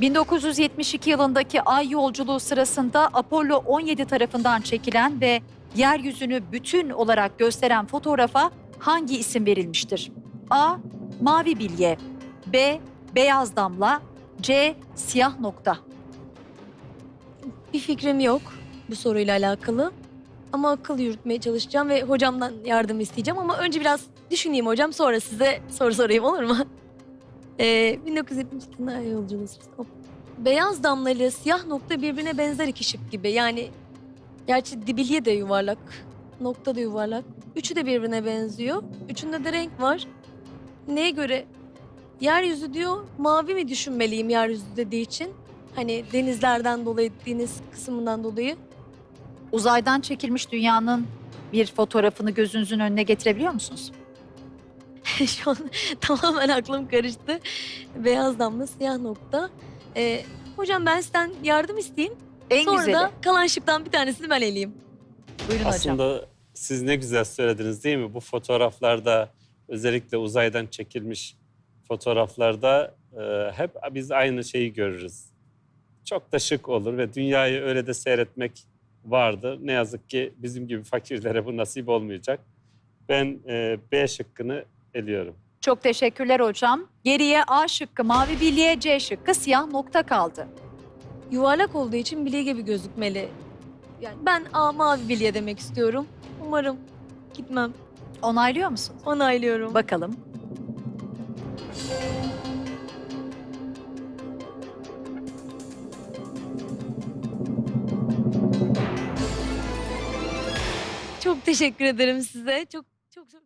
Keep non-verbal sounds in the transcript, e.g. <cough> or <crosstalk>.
1972 yılındaki ay yolculuğu sırasında Apollo 17 tarafından çekilen ve yeryüzünü bütün olarak gösteren fotoğrafa hangi isim verilmiştir? A. Mavi bilye B. Beyaz damla C. Siyah nokta Bir fikrim yok bu soruyla alakalı. Ama akıl yürütmeye çalışacağım ve hocamdan yardım isteyeceğim. Ama önce biraz düşüneyim hocam sonra size soru sorayım olur mu? Ee, 1972 yılında ay yolculuğu sırasında. Hop. Beyaz damla ile siyah nokta birbirine benzer iki şık gibi. Yani gerçi dibilye de yuvarlak, nokta da yuvarlak. Üçü de birbirine benziyor. Üçünde de renk var. Neye göre? Yeryüzü diyor, mavi mi düşünmeliyim yeryüzü dediği için? Hani denizlerden dolayı, deniz kısmından dolayı. Uzaydan çekilmiş dünyanın bir fotoğrafını gözünüzün önüne getirebiliyor musunuz? <laughs> Şu an tamamen aklım karıştı. Beyaz damla, siyah nokta. Ee, hocam ben sizden yardım isteyeyim. En Sonra güzeli. da kalan şıktan bir tanesini ben eleyeyim. Buyurun hocam. Aslında siz ne güzel söylediniz değil mi? Bu fotoğraflarda özellikle uzaydan çekilmiş fotoğraflarda e, hep biz aynı şeyi görürüz. Çok da şık olur ve dünyayı öyle de seyretmek vardır. Ne yazık ki bizim gibi fakirlere bu nasip olmayacak. Ben e, B şıkkını eliyorum. Çok teşekkürler hocam. Geriye A şıkkı mavi bilye, C şıkkı siyah nokta kaldı. Yuvarlak olduğu için bilye gibi gözükmeli. Yani ben A mavi bilye demek istiyorum. Umarım gitmem. Onaylıyor musun? Onaylıyorum. Bakalım. Çok teşekkür ederim size. Çok çok çok